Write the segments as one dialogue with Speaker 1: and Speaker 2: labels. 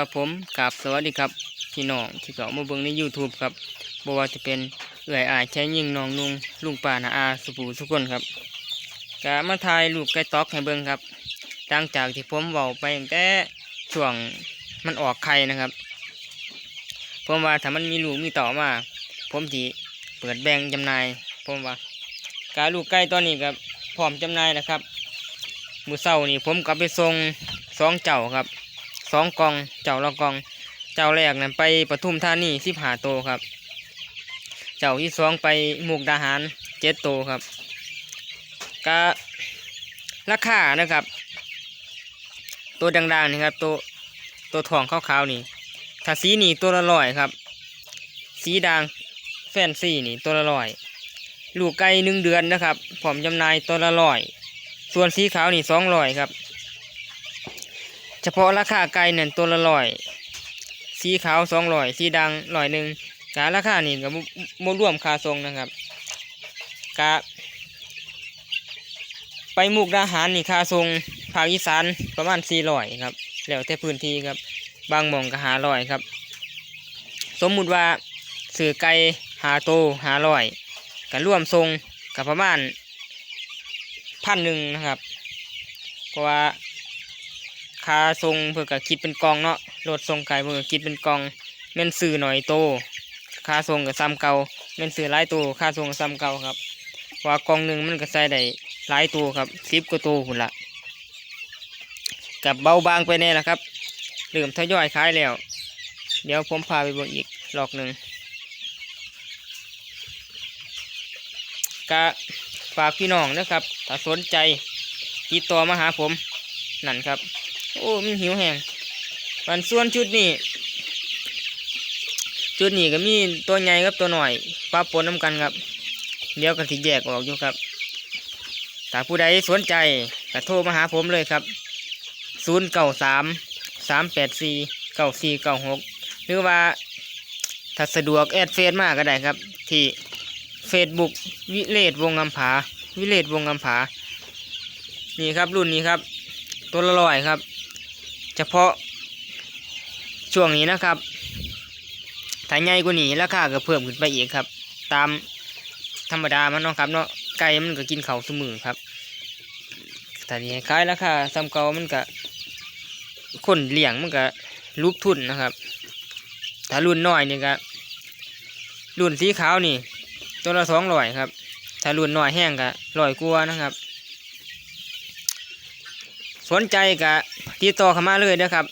Speaker 1: ครับผมกับสวัสดีครับ พี่น้องที่เขามาเบิ่งใน YouTube ครับบว่าจะเป็นเอื่อยอายแช่ยิงน้องนุงลุงป่านาอาสุปูทุกคนครับกะมาถ่ายลูกไก่ตอกให้เบิ่งครับหลังจากที่ผมเว้าไปตั้งแต่ช่วงมันออกไข่นะครับ ผมว่าถ้ามันมีลูกมีต่อมา ผมสิเปิดแบ่งจำหน่าย ผมว่ากาลูกไก่ตอนนี้ครับพร้อมจำหน่ายแล้วครับมือเช้านี่ผมกลับไปส่งสองเจ้าครับ สองกองเจ้าละกอง เจ้าแรกนั้นไปปทุมธานีสิบหาโตวครับ เจ้าที่สองไปมุกดาหารเจ็ดโตวครับก็ราคานะครับ ตัวดังๆนี่ครับตัวตัวทองขาวๆนี่ถ้าสีนี่ตัวละร้อยครับ สีด่างแฟนซีนี่ตัวละร้อยลูกไก่หนึ่งเดือนนะครับผอมจำนายตัวละร้อยส่วนสีขาวนี่สองร้อยครับ เฉพาะราคาไก่เนี่ยตัวละร้อยสีขาวสองร้อยสีดังร้อยหนึ่งการาคานี่ก็บ่บ่รวมคาทรงนะครับกะไปมุกดาหารนี่คาทรงภาคอีสานประมาณสี่ร้อยครับแล้วแต่พื้นที่ครับบางหม่องก็หาร้อยครับ สมมุติว่าสื่อไก่หาโตหาร้อยก็ร่วมทรงกับประมาณพันหนึ่งนะครับ เพราะว่า คาทรงเพื่อก็คิดเป็นกองเนาะรถทรงไก่เพื่อคิดเป็นกองแม่นซื้อหน่อยโตค่าทรงกับซ้ำเก่าแม่นซื้อหลายตัวค่าทรงกับซ้ำเก่าครับว่ากองหนึ่งมันก็ใส่ได้หลายตัวครับสิบกว่าตัวหุ่นละกับเบาบางไปแน่ละครับเริ่มทยอยขายแล้ว เดี๋ยวผมพาไปบิ่งอีกรอบหนึ่งก็ฝากพี่น้องนะครับ ถ้าสนใจติดต่อมาหาผมนั่นครับ โอ้มันหิวแห้งมันส่วนชุดนี้ ชุดนี้ก็มีตัวใหญ่กับตัวหน่อยปะปนน้ำกันครับ เดี๋ยวกันสิแยกออกอยู่ครับถ้าผู้ใดสนใจก็โทรมาหาผมเลยครับศูนย์เก้าสามสามแปดสี่เก้าสี่เก้าหกหรือว่าถ้าสะดวกแอดเฟซมากก็ได้ครับ ที่เฟซบุ๊กวิเลศวงศ์อำผา วิเลศวงศ์อำผา นี่ครับรุ่นนี้ครับ ตัวละร้อยครับ เฉพาะช่วงนี้นะครับถ้าใหญ่กว่านี้ราคาก็เพิ่มขึ้นไปอีกครับ ตามธรรมดามันเนาะครับเนาะไก่มันก็กินเขาสมอครับแต่นี่ขายราคาซ้ำเก่ามันก็คนเลี้ยงมันก็ลูกทุนนะครับ ถ้ารุ่นน้อยนี่ก็รุ่นสีขาวนี่ตัวละสองร้อยครับ ถ้ารุ่นน้อยแห้งก็ร้อยกว่านะครับ สนใจกะติดต่อเข้ามาเลยนะครับ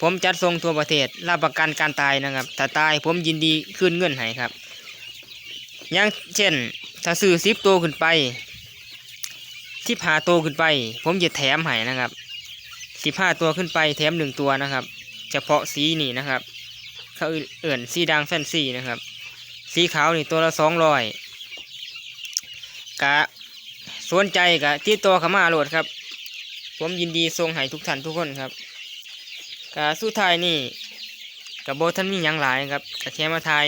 Speaker 1: ผมจัดส่งทั่วประเทศรับประกันการตายนะครับ ถ้าตายผมยินดีคืนเงินให้ครับ อย่างเช่น ถ้าซื้อสิบตัวขึ้นไปสิบห้าตัวขึ้นไป ผมจะแถมให้นะครับสิบห้าตัวขึ้นไปแถมหนึ่งตัวนะครับ เฉพาะสีนี่นะครับ เขาเอื่นสีดังแฟนซีนะครับ สีขาวนี่ตัวละสองร้อยกะสนใจกะติดต่อข้ามาโหลดครับ ผมยินดีส่งให้ทุกท่านทุกคนครับกาสุดท้ายนี่กับโบท่านมีหยังหลายครับกะแค่มาไทาย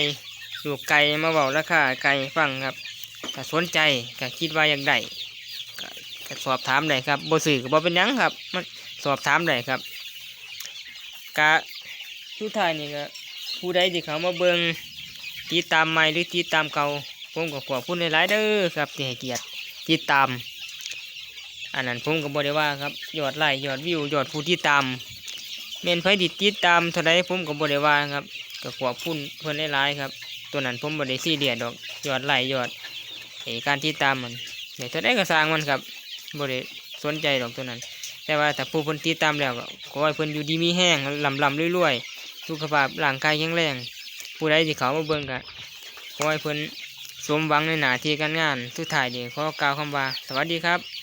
Speaker 1: ลูกไก่มาเบาราคาไก่ฟังครับถ้าสนใจก็คิดว่าอยากได้ก็ก็สอบถามได้ครับโบสื่อกับโบเป็นยังครับมันสอบถามได้ครับกะสุดท้ายนี่ก็ผู้ใดที่เขามาเบิงติดตามใหม่หรือติดตามเก่าผมก็ขอบคุณหลายๆเด้อครับที่ให้เกียรติติดตาม อันนั้นผมก็บอได้ว่าครับยอดไลค์ยอดวิวยอดผู้ที่ตามเมนไฟติดติดตามเท่าไรผมก็บอได้ว่าครับก็ขอบคุณเพื่อนหลายครับ ตัวนั้นผมบอได้ซีเรียสดอกยอดไลค์ยอดไอการติดตามมันเดี๋ยวเท่าไรก็สร้างมันครับบอได้สนใจดอกตัวนั้น แต่ว่าถ้าผู้เพิ่นติดตามแล้วก็ขอให้เพิ่นอยู่ดีมีแห้งลำลำรวยๆสุขภาพร่างกายแข็งแรงผู้ใดที่เขามาเบิ่งก็ขอให้เพิ่นสมหวังในหน้าที่การงานสุดท้ายนี้ขอกล่าวคำว่า สวัสดีครับ